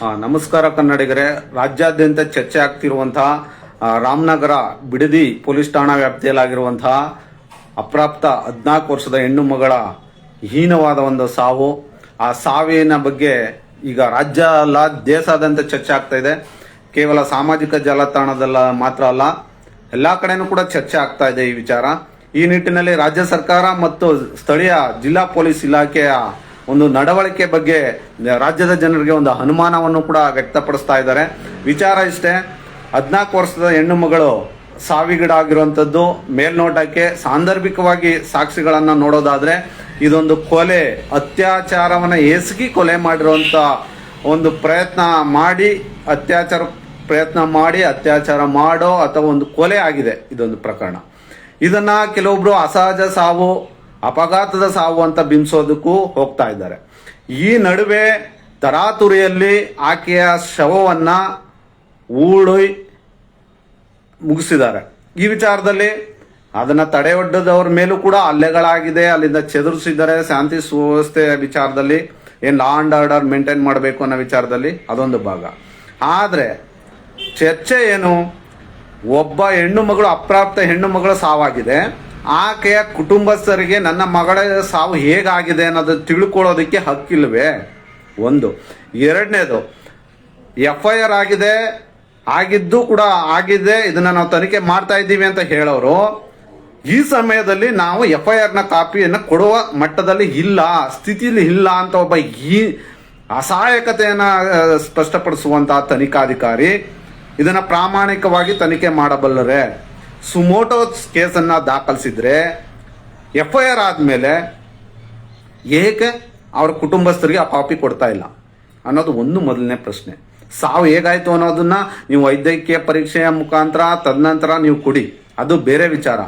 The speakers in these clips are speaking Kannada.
ನಮಸ್ಕಾರ ಕನ್ನಡಿಗರೇ. ರಾಜ್ಯಾದ್ಯಂತ ಚರ್ಚೆ ಆಗ್ತಿರುವಂತಹ ರಾಮನಗರ ಬಿಡದಿ ಪೊಲೀಸ್ ಠಾಣಾ ವ್ಯಾಪ್ತಿಯಲ್ಲಾಗಿರುವಂತಹ ಅಪ್ರಾಪ್ತ ಹದಿನಾಲ್ಕು ವರ್ಷದ ಹೆಣ್ಣು ಮಗಳ ಹೀನವಾದ ಒಂದು ಸಾವು. ಆ ಸಾವಿನ ಬಗ್ಗೆ ಈಗ ರಾಜ್ಯ ಅಲ್ಲ ದೇಶಾದ್ಯಂತ ಚರ್ಚೆ ಆಗ್ತಾ ಇದೆ. ಕೇವಲ ಸಾಮಾಜಿಕ ಜಾಲತಾಣದಲ್ಲ ಮಾತ್ರ ಅಲ್ಲ, ಎಲ್ಲಾ ಕಡೆನೂ ಕೂಡ ಚರ್ಚೆ ಆಗ್ತಾ ಇದೆ ಈ ವಿಚಾರ. ಈ ನಿಟ್ಟಿನಲ್ಲಿ ರಾಜ್ಯ ಸರ್ಕಾರ ಮತ್ತು ಸ್ಥಳೀಯ ಜಿಲ್ಲಾ ಪೊಲೀಸ್ ಇಲಾಖೆಯ ಒಂದು ನಡವಳಿಕೆ ಬಗ್ಗೆ ರಾಜ್ಯದ ಜನರಿಗೆ ಒಂದು ಅನುಮಾನವನ್ನು ಕೂಡ ವ್ಯಕ್ತಪಡಿಸ್ತಾ ಇದ್ದಾರೆ. ವಿಚಾರ ಇಷ್ಟೇ, ಹದಿನಾಲ್ಕು ವರ್ಷದ ಹೆಣ್ಣು ಮಗಳು ಸಾವಿಗೀಡಾಗಿರುವಂಥದ್ದು, ಮೇಲ್ನೋಟಕ್ಕೆ ಸಾಂದರ್ಭಿಕವಾಗಿ ಸಾಕ್ಷಿಗಳನ್ನು ನೋಡೋದಾದರೆ ಇದೊಂದು ಕೊಲೆ, ಅತ್ಯಾಚಾರವನ್ನು ಎಸಗಿ ಕೊಲೆ ಮಾಡಿರುವಂಥ ಒಂದು ಪ್ರಯತ್ನ ಮಾಡಿ, ಅತ್ಯಾಚಾರ ಪ್ರಯತ್ನ ಮಾಡಿ, ಅತ್ಯಾಚಾರ ಮಾಡೋ ಅಥವಾ ಒಂದು ಕೊಲೆ ಆಗಿದೆ ಇದೊಂದು ಪ್ರಕರಣ. ಇದನ್ನ ಕೆಲವೊಬ್ಬರು ಅಸಹಜ ಸಾವು ಅಪಘಾತದ ಸಾವು ಅಂತ ಬಿಂಬಿಸೋದಕ್ಕೂ ಹೋಗ್ತಾ ಇದ್ದಾರೆ. ಈ ನಡುವೆ ತರಾತುರಿಯಲ್ಲಿ ಆಕೆಯ ಶವವನ್ನ ಊಳಿ ಮುಗಿಸಿದ್ದಾರೆ. ಈ ವಿಚಾರದಲ್ಲಿ ಅದನ್ನ ತಡೆಯೊಡ್ಡದವ್ರ ಮೇಲೂ ಕೂಡ ಅಲ್ಲೆಗಳಾಗಿದೆ ಅಲ್ಲಿಂದ ಚದುರಿಸಿದ್ದಾರೆ. ಶಾಂತಿ ಸುವ್ಯವಸ್ಥೆ ವಿಚಾರದಲ್ಲಿ ಏನ್ ಲಾ ಅಂಡ್ ಆರ್ಡರ್ ಮೇಂಟೈನ್ ಮಾಡಬೇಕು ಅನ್ನೋ ವಿಚಾರದಲ್ಲಿ ಅದೊಂದು ಭಾಗ. ಆದ್ರೆ ಚರ್ಚೆ ಏನು, ಒಬ್ಬ ಹೆಣ್ಣು ಮಗಳು, ಅಪ್ರಾಪ್ತ ಹೆಣ್ಣು ಮಗಳು ಸಾವಾಗಿದೆ. ಆಕೆಯ ಕುಟುಂಬಸ್ಥರಿಗೆ ನನ್ನ ಮಗಳ ಸಾವು ಹೇಗಾಗಿದೆ ಅನ್ನೋದು ತಿಳ್ಕೊಳ್ಳೋದಕ್ಕೆ ಹಕ್ಕಿಲ್ವೇ? ಒಂದು. ಎರಡನೇದು ಎಫ್ ಐ ಆರ್ ಆಗಿದೆ, ಆಗಿದ್ದು ಕೂಡ ಆಗಿದೆ, ಇದನ್ನ ನಾವು ತನಿಖೆ ಮಾಡ್ತಾ ಇದ್ದೀವಿ ಅಂತ ಹೇಳೋರು, ಈ ಸಮಯದಲ್ಲಿ ನಾವು ಎಫ್ ಐ ಆರ್ನ ಕಾಪಿಯನ್ನು ಕೊಡುವ ಮಟ್ಟದಲ್ಲಿ ಇಲ್ಲ ಸ್ಥಿತಿಯಲ್ಲಿ ಇಲ್ಲ ಅಂತ ಒಬ್ಬ ಈ ಅಸಹಾಯಕತೆಯನ್ನ ಸ್ಪಷ್ಟಪಡಿಸುವಂತಹ ತನಿಖಾಧಿಕಾರಿ ಇದನ್ನ ಪ್ರಾಮಾಣಿಕವಾಗಿ ತನಿಖೆ ಮಾಡಬಲ್ಲರೆ. ಸುಮೋಟೋ ಕೇಸನ್ನ ದಾಖಲಿಸಿದ್ರೆ ಎಫ್ ಐ ಆರ್ ಆದಮೇಲೆ ಏಕೆ ಅವ್ರ ಕುಟುಂಬಸ್ಥರಿಗೆ ಆ ಕಾಪಿ ಕೊಡ್ತಾ ಇಲ್ಲ. ಅನ್ನೋದು ಒಂದು ಮೊದಲನೇ ಪ್ರಶ್ನೆ. ಸಾವು ಹೇಗಾಯಿತು ಅನ್ನೋದನ್ನ ನೀವು ವೈದ್ಯಕೀಯ ಪರೀಕ್ಷೆಯ ಮುಖಾಂತರ ತದನಂತರ ನೀವು ಕೊಡಿ. ಅದು ಬೇರೆ ವಿಚಾರ.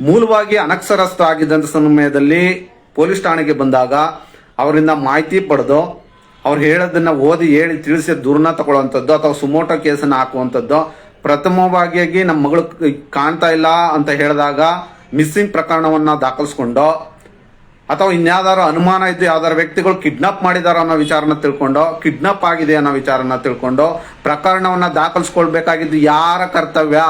ಮೂಲವಾಗಿ ಅನಕ್ಷರಸ್ಥ ಆಗಿದ್ದಂಥ ಸಮಯದಲ್ಲಿ ಪೊಲೀಸ್ ಠಾಣೆಗೆ ಬಂದಾಗ ಅವರಿಂದ ಮಾಹಿತಿ ಪಡೆದು ಅವ್ರು ಹೇಳೋದನ್ನ ಓದಿ ಹೇಳಿ ತಿಳಿಸಿ ದೂರನ್ನ ತಗೊಳ್ಳುವಂಥದ್ದು ಅಥವಾ ಸುಮೋಟೋ ಕೇಸನ್ನು ಹಾಕುವಂಥದ್ದು ಪ್ರಥಮವಾಗಿ ನಮ್ಮ ಮಗಳು ಕಾಣ್ತಾ ಇಲ್ಲ ಅಂತ ಹೇಳಿದಾಗ ಮಿಸ್ಸಿಂಗ್ ಪ್ರಕರಣವನ್ನ ದಾಖಲಿಸ್ಕೊಂಡು ಅಥವಾ ಇನ್ಯಾವ್ದಾರು ಅನುಮಾನ ಇದ್ದು ಯಾವ್ದಾರು ವ್ಯಕ್ತಿಗಳು ಕಿಡ್ನಾಪ್ ಮಾಡಿದಾರ ಅನ್ನೋ ವಿಚಾರನ ತಿಳ್ಕೊಂಡು, ಕಿಡ್ನಾಪ್ ಆಗಿದೆ ಅನ್ನೋ ವಿಚಾರನ ತಿಳ್ಕೊಂಡು ಪ್ರಕರಣವನ್ನ ದಾಖಲಿಸ್ಕೊಳ್ಬೇಕಾಗಿದ್ದು ಯಾರ ಕರ್ತವ್ಯ?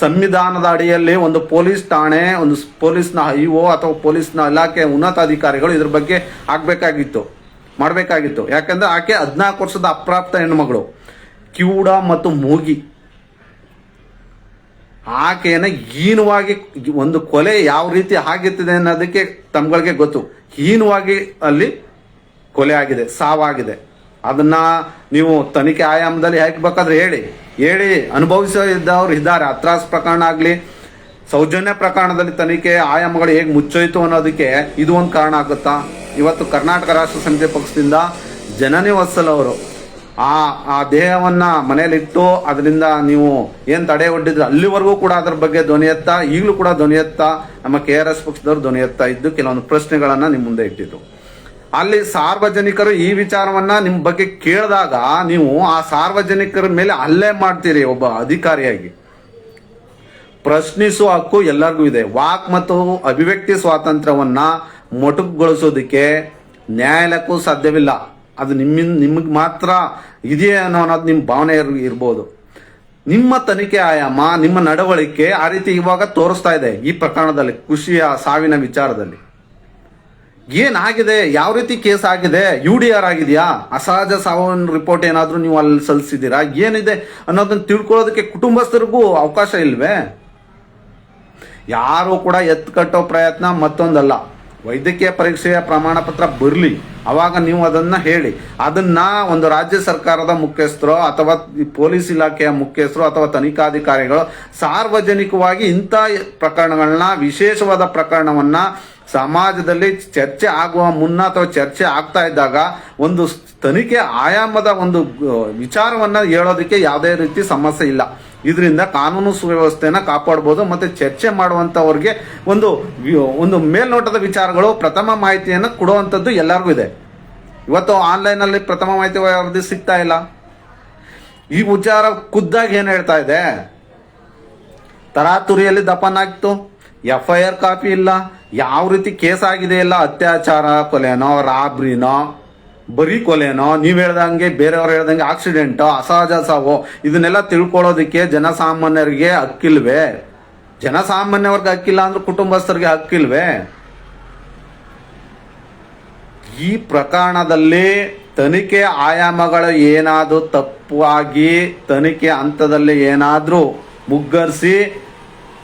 ಸಂವಿಧಾನದ ಅಡಿಯಲ್ಲಿ ಒಂದು ಪೊಲೀಸ್ ಠಾಣೆ, ಒಂದು ಸ್- ಐ ಒ ಅಥವಾ ಪೊಲೀಸ್ನ ಇಲಾಖೆ ಉನ್ನತ ಅಧಿಕಾರಿಗಳು ಇದ್ರ ಬಗ್ಗೆ ಆಗಬೇಕಾಗಿತ್ತು, ಮಾಡಬೇಕಾಗಿತ್ತು. ಯಾಕಂದ್ರೆ ಆಕೆ ಹದಿನಾಲ್ಕು ವರ್ಷದ ಅಪ್ರಾಪ್ತ ಹೆಣ್ಮಗಳು ಕಿವುಡ ಮತ್ತು ಮೂಗಿ. ಆಕೆಯನ್ನ ಹೀನವಾಗಿ ಒಂದು ಕೊಲೆ ಯಾವ ರೀತಿ ಆಗಿರ್ತದೆ ಅನ್ನೋದಕ್ಕೆ ತಮ್ಗಳಿಗೆ ಗೊತ್ತು. ಹೀನವಾಗಿ ಅಲ್ಲಿ ಕೊಲೆ ಆಗಿದೆ, ಸಾವಾಗಿದೆ. ಅದನ್ನ ನೀವು ತನಿಖೆ ಆಯಾಮದಲ್ಲಿ ಹಾಕಬೇಕಾದ್ರೆ ಹೇಳಿ. ಹೇಳಿ ಅನುಭವಿಸಿದವರು ಇದ್ದಾರೆ. ಅತ್ರಾಸ್ ಪ್ರಕರಣ ಆಗಲಿ, ಸೌಜನ್ಯ ಪ್ರಕರಣದಲ್ಲಿ ತನಿಖೆ ಆಯಾಮಗಳು ಹೇಗೆ ಮುಚ್ಚೋಯ್ತು ಅನ್ನೋದಕ್ಕೆ ಇದು ಒಂದು ಕಾರಣ ಆಗುತ್ತಾ? ಇವತ್ತು ಕರ್ನಾಟಕ ರಾಷ್ಟ್ರ ಸಮಿತಿ ಪಕ್ಷದಿಂದ ಜನನಿ ವತ್ಸಲ್ ಅವರು ಆ ಆ ದೇಹವನ್ನ ಮನೆಯಲ್ಲಿಟ್ಟು ಅದರಿಂದ ನೀವು ಏನ್ ತಡೆ ಒಡ್ಡಿದ್ರೆ ಅಲ್ಲಿವರೆಗೂ ಕೂಡ ಅದ್ರ ಬಗ್ಗೆ ಧ್ವನಿ ಎತ್ತಾ, ಈಗಲೂ ಕೂಡ ಧ್ವನಿ ಎತ್ತಾ, ನಮ್ಮ ಕೆ ಆರ್ ಎಸ್ ಪಕ್ಷದವರು ಧ್ವನಿ ಎತ್ತಾ ಇದ್ದು ಕೆಲವೊಂದು ಪ್ರಶ್ನೆಗಳನ್ನ ನಿಮ್ಮ ಮುಂದೆ ಇಟ್ಟಿದ್ರು ಅಲ್ಲಿ ಸಾರ್ವಜನಿಕರು ಈ ವಿಚಾರವನ್ನ ನಿಮ್ಮ ಬಗ್ಗೆ ಕೇಳಿದಾಗ ನೀವು ಆ ಸಾರ್ವಜನಿಕರ ಮೇಲೆ ಹಲ್ಲೆ ಮಾಡ್ತೀರಿ ಒಬ್ಬ ಅಧಿಕಾರಿಯಾಗಿ. ಪ್ರಶ್ನಿಸುವ ಹಕ್ಕು ಎಲ್ಲರಿಗೂ ಇದೆ. ವಾಕ್ ಮತ್ತು ಅಭಿವ್ಯಕ್ತಿ ಸ್ವಾತಂತ್ರ್ಯವನ್ನ ಮೊಟಕುಗೊಳಿಸೋದಕ್ಕೆ ನ್ಯಾಯಾಲಯಕ್ಕೂ ಸಾಧ್ಯವಿಲ್ಲ. ಅದು ನಿಮ್ಮಿಂದ, ನಿಮಗೆ ಮಾತ್ರ ಇದೆಯೇ ಅನ್ನೋ ಅನ್ನೋದು ನಿಮ್ಮ ಭಾವನೆ ಇರ್- ಇರ್ಬೋದು. ನಿಮ್ಮ ತನಿಖೆ ಆಯಾಮ, ನಿಮ್ಮ ನಡವಳಿಕೆ ಆ ರೀತಿ ಇವಾಗ ತೋರಿಸ್ತಾ ಇದೆ ಈ ಪ್ರಕರಣದಲ್ಲಿ, ಖುಷಿಯ ಸಾವಿನ ವಿಚಾರದಲ್ಲಿ. ಏನಾಗಿದೆ ಯಾವ ರೀತಿ ಕೇಸ್ ಆಗಿದೆ? ಯು ಡಿ ಆರ್ ಆಗಿದೆಯಾ? ಅಸಹಜ ಸಾವನ್ನ ರಿಪೋರ್ಟ್ ಏನಾದರೂ ನೀವು ಅಲ್ಲಿ ಸಲ್ಲಿಸಿದ್ದೀರಾ? ಏನಿದೆ ಅನ್ನೋದನ್ನ ತಿಳ್ಕೊಳ್ಳೋದಕ್ಕೆ ಕುಟುಂಬಸ್ಥರಿಗೂ ಅವಕಾಶ ಇಲ್ವೇ? ಯಾರು ಕೂಡ ಎತ್ತು ಕಟ್ಟೋ ಪ್ರಯತ್ನ ಮತ್ತೊಂದಲ್ಲ. ವೈದ್ಯಕೀಯ ಪರೀಕ್ಷೆಯ ಪ್ರಮಾಣ ಪತ್ರ ಬರಲಿ. ಅವಾಗ ನೀವು ಅದನ್ನ ಹೇಳಿ. ಅದನ್ನ ಒಂದು ರಾಜ್ಯ ಸರ್ಕಾರದ ಮುಖ್ಯಸ್ಥರು ಅಥವಾ ಪೊಲೀಸ್ ಇಲಾಖೆಯ ಮುಖ್ಯಸ್ಥರು ಅಥವಾ ತನಿಖಾಧಿಕಾರಿಗಳು ಸಾರ್ವಜನಿಕವಾಗಿ ಇಂಥ ಪ್ರಕರಣಗಳನ್ನ, ವಿಶೇಷವಾದ ಪ್ರಕರಣವನ್ನ ಸಮಾಜದಲ್ಲಿ ಚರ್ಚೆ ಆಗುವ ಮುನ್ನ ಅಥವಾ ಚರ್ಚೆ ಆಗ್ತಾ ಇದ್ದಾಗ ಒಂದು ತನಿಖೆ ಆಯಾಮದ ಒಂದು ವಿಚಾರವನ್ನ ಹೇಳೋದಕ್ಕೆ ಯಾವುದೇ ರೀತಿ ಸಮಸ್ಯೆ ಇಲ್ಲ. ಇದರಿಂದ ಕಾನೂನು ಸುವ್ಯವಸ್ಥೆನ ಕಾಪಾಡಬಹುದು ಮತ್ತೆ ಚರ್ಚೆ ಮಾಡುವಂತವ್ರಿಗೆ ಒಂದು ಒಂದು ಮೇಲ್ನೋಟದ ವಿಚಾರಗಳು ಪ್ರಥಮ ಮಾಹಿತಿಯನ್ನು ಕೊಡುವಂಥದ್ದು ಎಲ್ಲರಿಗೂ ಇದೆ. ಇವತ್ತು ಆನ್ಲೈನ್ ಅಲ್ಲಿ ಪ್ರಥಮ ಮಾಹಿತಿ ವರದಿ ಸಿಗ್ತಾ ಇಲ್ಲ. ಈ ವಿಚಾರ ಖುದ್ದಾಗಿ ಏನು ಹೇಳ್ತಾ ಇದೆ? ತರಾತುರಿಯಲ್ಲಿ ದಫನಾಗ್ತು ಎಫ್ ಐ ಆರ್ ಕಾಪಿ ಇಲ್ಲ. ಯಾವ ರೀತಿ ಕೇಸ್ ಆಗಿದೆ ಇಲ್ಲ ಅತ್ಯಾಚಾರ, ಕೊಲೆನೋ, ರಾಬ್ರಿನೋ? ಬರೀ ಕೊಲೆನೋ? ನೀವು ಹೇಳ್ದಂಗೆ ಬೇರೆಯವ್ರು ಹೇಳ್ದಂಗೆ ಆಕ್ಸಿಡೆಂಟೋ ಅಸಹಜ ಸಾವು? ಇದನ್ನೆಲ್ಲ ತಿಳ್ಕೊಳ್ಳೋದಕ್ಕೆ ಜನಸಾಮಾನ್ಯರಿಗೆ ಹಕ್ಕಿಲ್ವೇ? ಜನಸಾಮಾನ್ಯವ್ರಿಗೆ ಹಕ್ಕಿಲ್ಲ ಅಂದ್ರೆ ಕುಟುಂಬಸ್ಥರಿಗೆ ಹಕ್ಕಿಲ್ವೇ? ಈ ಪ್ರಕರಣದಲ್ಲಿ ತನಿಖೆ ಆಯಾಮಗಳು ಏನಾದರೂ ತಪ್ಪಾಗಿ ತನಿಖೆ ಹಂತದಲ್ಲಿ ಏನಾದರೂ ಮುಗ್ಗರಿಸಿ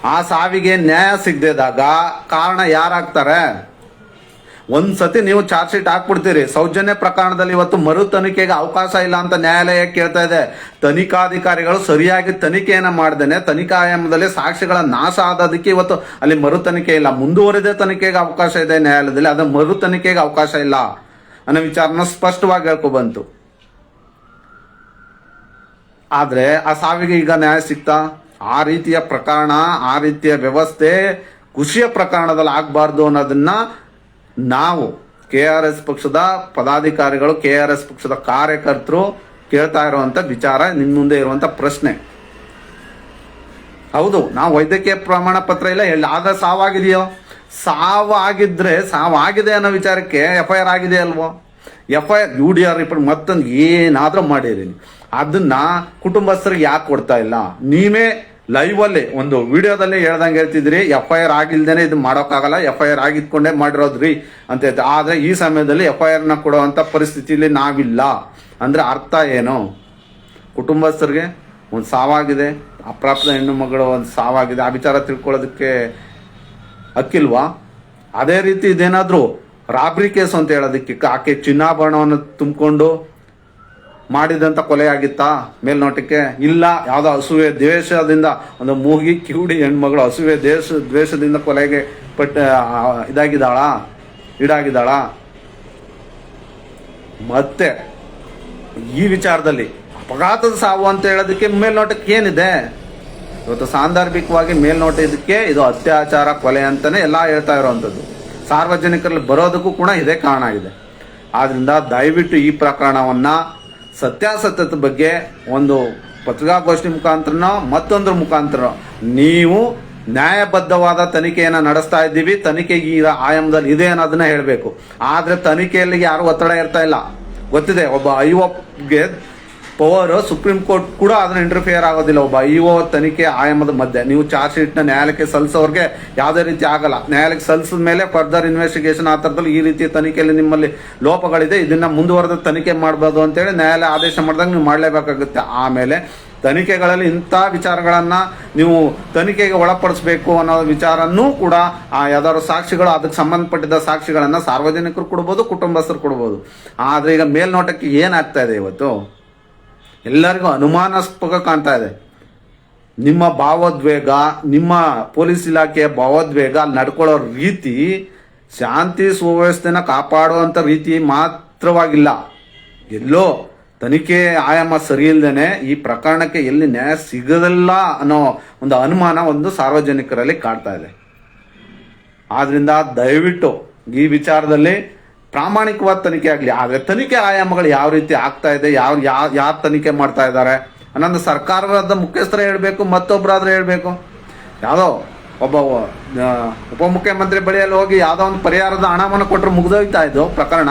ಆ ಸಾವಿಗೆ ನ್ಯಾಯ ಸಿಗದಿದ್ದಾಗ ಕಾರಣ ಯಾರಾಗ್ತಾರೆ? ಒಂದ್ ಸತಿ ನೀವು ಚಾರ್ಜ್ ಶೀಟ್ ಹಾಕ್ಬಿಡ್ತೀರಿ. ಸೌಜನ್ಯ ಪ್ರಕರಣದಲ್ಲಿ ಇವತ್ತು ಮರು ತನಿಖೆಗೆ ಅವಕಾಶ ಇಲ್ಲ ಅಂತ ನ್ಯಾಯಾಲಯ ಕೇಳ್ತಾ ಇದೆ. ತನಿಖಾಧಿಕಾರಿಗಳು ಸರಿಯಾಗಿ ತನಿಖೆಯನ್ನ ಮಾಡ್ದೇನೆ. ತನಿಖಾ ಆಯಾಮದಲ್ಲಿ ಸಾಕ್ಷಿಗಳ ನಾಶ ಆದದಕ್ಕೆ ಇವತ್ತು ಅಲ್ಲಿ ಮರು ತನಿಖೆ ಇಲ್ಲ. ಮುಂದುವರಿದ ತನಿಖೆಗೆ ಅವಕಾಶ ಇದೆ ನ್ಯಾಯಾಲಯದಲ್ಲಿ. ಅದು ಮರು ತನಿಖೆಗೆ ಅವಕಾಶ ಇಲ್ಲ ಅನ್ನೋ ವಿಚಾರನ ಸ್ಪಷ್ಟವಾಗಿ ಹೇಳ್ಕೊ ಬಂತು. ಆದ್ರೆ ಆ ಸಾವಿಗೆ ಈಗ ನ್ಯಾಯ ಸಿಗ್ತಾ ಆ ರೀತಿಯ ಪ್ರಕರಣ, ಆ ರೀತಿಯ ವ್ಯವಸ್ಥೆ ಖುಷಿಯ ಪ್ರಕರಣದಲ್ಲಿ ಆಗಬಾರ್ದು ಅನ್ನೋದನ್ನ ನಾವು ಕೆ ಆರ್ ಎಸ್ ಪಕ್ಷದ ಪದಾಧಿಕಾರಿಗಳು ಕೆ ಆರ್ ಎಸ್ ಪಕ್ಷದ ಕಾರ್ಯಕರ್ತರು ಕೇಳ್ತಾ ಇರುವಂತ ವಿಚಾರ ನಿಮ್ ಮುಂದೆ ಇರುವಂತ ಪ್ರಶ್ನೆ. ಹೌದು, ನಾವು ವೈದ್ಯಕೀಯ ಪ್ರಮಾಣ ಪತ್ರ ಇಲ್ಲ ಹೇಳಿ ಆಗ ಸಾವಾಗಿದೆಯೋ? ಸಾವಾಗಿದ್ರೆ, ಸಾವಾಗಿದೆ ಅನ್ನೋ ವಿಚಾರಕ್ಕೆ ಎಫ್ ಐ ಆರ್ ಆಗಿದೆ ಅಲ್ವೋ? F I R U D R report ಮತ್ತೊಂದು ಏನಾದರೂ ಮಾಡಿರಿ. ಅದನ್ನ ಕುಟುಂಬಸ್ಥರಿಗೆ ಯಾಕೆ ಕೊಡ್ತಾ ಇಲ್ಲ? ನೀವೇ ಲೈವ್ ಅಲ್ಲಿ ಒಂದು ವಿಡಿಯೋದಲ್ಲಿ ಹೇಳ್ದಂಗೆ ಹೇಳ್ತಿದ್ರಿ ಎಫ್ ಐ ಆರ್ ಆಗಿಲ್ದೇನೆ ಇದು ಮಾಡೋಕ್ಕಾಗಲ್ಲ ಎಫ್ ಐ ಆರ್ ಆಗಿದ್ಕೊಂಡೇ ಮಾಡಿರೋದ್ರಿ ಅಂತ ಹೇಳ್ತಾ ಆದ್ರೆ ಈ ಸಮಯದಲ್ಲಿ ಎಫ್ ಐ ಆರ್ನ ಕೊಡುವಂತ ಪರಿಸ್ಥಿತಿಯಲ್ಲಿ ನಾವಿಲ್ಲ. ಅಂದ್ರೆ ಅರ್ಥ ಏನು? ಕುಟುಂಬಸ್ಥರಿಗೆ ಒಂದು ಸಾವಾಗಿದೆ, ಅಪ್ರಾಪ್ತ ಹೆಣ್ಣು ಮಗಳು ಒಂದು ಸಾವಾಗಿದೆ, ಆ ವಿಚಾರ ತಿಳ್ಕೊಳ್ಳೋದಕ್ಕೆ ಹಕ್ಕಿಲ್ವಾ? ಅದೇ ರೀತಿ ಇದೇನಾದ್ರೂ ರಾಬ್ರಿ ಕೇಸ್ ಅಂತ ಹೇಳೋದಕ್ಕೆ ಆಕೆ ಚಿನ್ನಾಭರಣವನ್ನು ತುಂಬಿಕೊಂಡು ಮಾಡಿದಂತ ಕೊಲೆ ಆಗಿತ್ತಾ ಮೇಲ್ನೋಟಕ್ಕೆ? ಇಲ್ಲ, ಯಾವುದೋ ಹಸುವೆ ದ್ವೇಷದಿಂದ, ಒಂದು ಮೂಗಿ ಕಿವುಡಿ ಹೆಣ್ಮಗಳು ಹಸುವೆ ದೇಶ ದ್ವೇಷದಿಂದ ಕೊಲೆಗೆ ಪಟ್ಟ ಇದಾಗಿದ್ದಾಳ? ಈಡಾಗಿದ್ದಾಳ? ಮತ್ತೆ, ಈ ವಿಚಾರದಲ್ಲಿ ಅಪಘಾತದ ಸಾವು ಅಂತ ಹೇಳೋದಕ್ಕೆ ಮೇಲ್ನೋಟಕ್ಕೆ ಏನಿದೆ? ಇವತ್ತು ಸಾಂದರ್ಭಿಕವಾಗಿ ಮೇಲ್ನೋಟ ಇದಕ್ಕೆ ಇದು ಅತ್ಯಾಚಾರ, ಕೊಲೆ ಅಂತಾನೆ ಎಲ್ಲ ಹೇಳ್ತಾ ಇರುವಂತದ್ದು ಸಾರ್ವಜನಿಕರಲ್ಲಿ ಬರೋದಕ್ಕೂ ಕೂಡ ಇದೇ ಕಾರಣ ಆಗಿದೆ. ಆದ್ದರಿಂದ ದಯವಿಟ್ಟು ಈ ಪ್ರಕರಣವನ್ನ ಸತ್ಯಾಸತ್ಯತೆ ಬಗ್ಗೆ ಒಂದು ಪತ್ರಿಕಾಗೋಷ್ಠಿ ಮುಖಾಂತರನೋ, ಮತ್ತೊಂದ್ರ ಮುಖಾಂತರ ನೀವು ನ್ಯಾಯಬದ್ಧವಾದ ತನಿಖೆಯನ್ನು ನಡೆಸ್ತಾ ಇದ್ದೀವಿ, ತನಿಖೆ ಈ ಆಯಾಮದಲ್ಲಿ ಇದೆ ಅನ್ನೋದನ್ನ ಹೇಳಬೇಕು. ಆದರೆ ತನಿಖೆಯಲ್ಲಿ ಯಾರು ಒತ್ತಡ ಇರ್ತಾ ಇಲ್ಲ. ಗೊತ್ತಿದೆ, ಒಬ್ಬ ಐಒಗೆ ಪವರ್ ಸುಪ್ರೀಂ ಕೋರ್ಟ್ ಕೂಡ ಅದನ್ನ ಇಂಟರ್ಫಿಯರ್ ಆಗೋದಿಲ್ಲ. ಒಬ್ಬ ಐಒ ತನಿಖೆ ಆಯಾಮದ ಮಧ್ಯೆ. ನೀವು ಚಾರ್ಜ್ ಶೀಟ್ನ ನ್ಯಾಯಾಲಯಕ್ಕೆ ಸಲ್ಲಿಸೋರ್ಗೆ ಯಾವುದೇ ರೀತಿ ಆಗಲ್ಲ. ನ್ಯಾಯಾಲಯಕ್ಕೆ ಸಲ್ಲಿಸಿದ ಮೇಲೆ ಫರ್ದರ್ ಇನ್ವೆಸ್ಟಿಗೇಷನ್ ಆ ಥರದಲ್ಲಿ ಈ ರೀತಿಯ ತನಿಖೆಯಲ್ಲಿ ನಿಮ್ಮಲ್ಲಿ ಲೋಪಗಳಿದೆ. ಇದನ್ನ ಮುಂದುವರೆದ ತನಿಖೆ ಮಾಡಬಹುದು ಅಂತೇಳಿ ನ್ಯಾಯಾಲಯ ಆದೇಶ ಮಾಡಿದಾಗ ನೀವು ಮಾಡಲೇಬೇಕಾಗುತ್ತೆ. ಆಮೇಲೆ ತನಿಖೆಗಳಲ್ಲಿ ಇಂಥ ವಿಚಾರಗಳನ್ನ ನೀವು ತನಿಖೆಗೆ ಒಳಪಡಿಸಬೇಕು ಅನ್ನೋ ವಿಚಾರನೂ ಕೂಡ ಆ ಯಾವ್ದಾದ್ರು ಸಾಕ್ಷಿಗಳು, ಅದಕ್ಕೆ ಸಂಬಂಧಪಟ್ಟಿದ್ದ ಸಾಕ್ಷಿಗಳನ್ನ ಸಾರ್ವಜನಿಕರು ಕೊಡ್ಬೋದು, ಕುಟುಂಬಸ್ಥರು ಕೊಡ್ಬೋದು. ಆದ್ರೆ ಈಗ ಮೇಲ್ನೋಟಕ್ಕೆ ಏನಾಗ್ತಾ ಇದೆ ಇವತ್ತು? ಎಲ್ಲರಿಗೂ ಅನುಮಾನಾಸ್ಪದ ಕಾಣ್ತಾ ಇದೆ. ನಿಮ್ಮ ಭಾವೋದ್ವೇಗ, ನಿಮ್ಮ ಪೊಲೀಸ್ ಇಲಾಖೆಯ ಭಾವೋದ್ವೇಗ ನಡ್ಕೊಳ್ಳೋ ರೀತಿ ಶಾಂತಿ ಸುವ್ಯವಸ್ಥೆನ ಕಾಪಾಡುವಂತ ರೀತಿ ಮಾತ್ರವಾಗಿಲ್ಲ. ಎಲ್ಲೋ ತನಿಖೆ ಆಯಾಮ ಸರಿ ಇಲ್ದೇನೆ ಈ ಪ್ರಕರಣಕ್ಕೆ ಎಲ್ಲಿ ನ್ಯಾಯ ಸಿಗದಲ್ಲ ಅನ್ನೋ ಒಂದು ಅನುಮಾನ ಒಂದು ಸಾರ್ವಜನಿಕರಲ್ಲಿ ಕಾಡ್ತಾ ಇದೆ. ಆದ್ರಿಂದ ದಯವಿಟ್ಟು ಈ ವಿಚಾರದಲ್ಲಿ ಪ್ರಾಮಾಣಿಕವಾದ ತನಿಖೆ ಆಗಲಿ, ಆದರೆ ತನಿಖೆ ಆಯಾಮಗಳು ಯಾವ ರೀತಿ ಆಗ್ತಾ ಇದೆ, ಯಾವ ಯಾರು ತನಿಖೆ ಮಾಡ್ತಾ ಇದ್ದಾರೆ ಅನ್ನೋದು ಸರ್ಕಾರದ ಮುಖ್ಯಸ್ಥರ ಹೇಳಬೇಕು ಮತ್ತೊಬ್ಬರಾದ್ರೆ ಹೇಳಬೇಕು. ಯಾವುದೋ ಒಬ್ಬ ಉಪಮುಖ್ಯಮಂತ್ರಿ ಬಳಿಯಲ್ಲಿ ಹೋಗಿ ಯಾವುದೋ ಒಂದು ಪರಿಹಾರದ ಹಣವನ್ನು ಕೊಟ್ಟರು ಮುಗಿದೋಯ್ತಾ ಇದು ಪ್ರಕರಣ.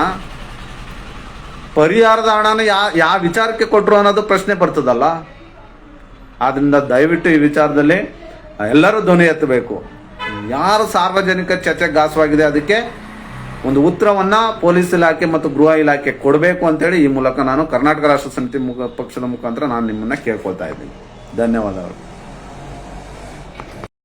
ಪರಿಹಾರದ ಹಣನ ಯಾ ಯಾವ ವಿಚಾರಕ್ಕೆ ಕೊಟ್ಟರು ಅನ್ನೋದು ಪ್ರಶ್ನೆ ಬರ್ತದಲ್ಲ? ಆದ್ದರಿಂದ ದಯವಿಟ್ಟು ಈ ವಿಚಾರದಲ್ಲಿ ಎಲ್ಲರೂ ಧ್ವನಿ ಎತ್ತಬೇಕು. ಯಾರು ಸಾರ್ವಜನಿಕ ಚರ್ಚೆಗೆ ಗಾಸವಾಗಿದೆ ಅದಕ್ಕೆ ಒಂದು ಉತ್ತರವನ್ನ ಪೊಲೀಸ್ ಇಲಾಖೆ ಮತ್ತು ಗೃಹ ಇಲಾಖೆ ಕೊಡಬೇಕು ಅಂತೇಳಿ ಈ ಮೂಲಕ ನಾನು ಕರ್ನಾಟಕ ರಾಷ್ಟ್ರ ಸಮಿತಿ ಮುಖ ಪಕ್ಷದ ಮುಖಾಂತರ ನಾನು ನಿಮ್ಮನ್ನ ಕೇಳ್ಕೊಳ್ತಾ ಇದ್ದೀನಿ. ಧನ್ಯವಾದಗಳು.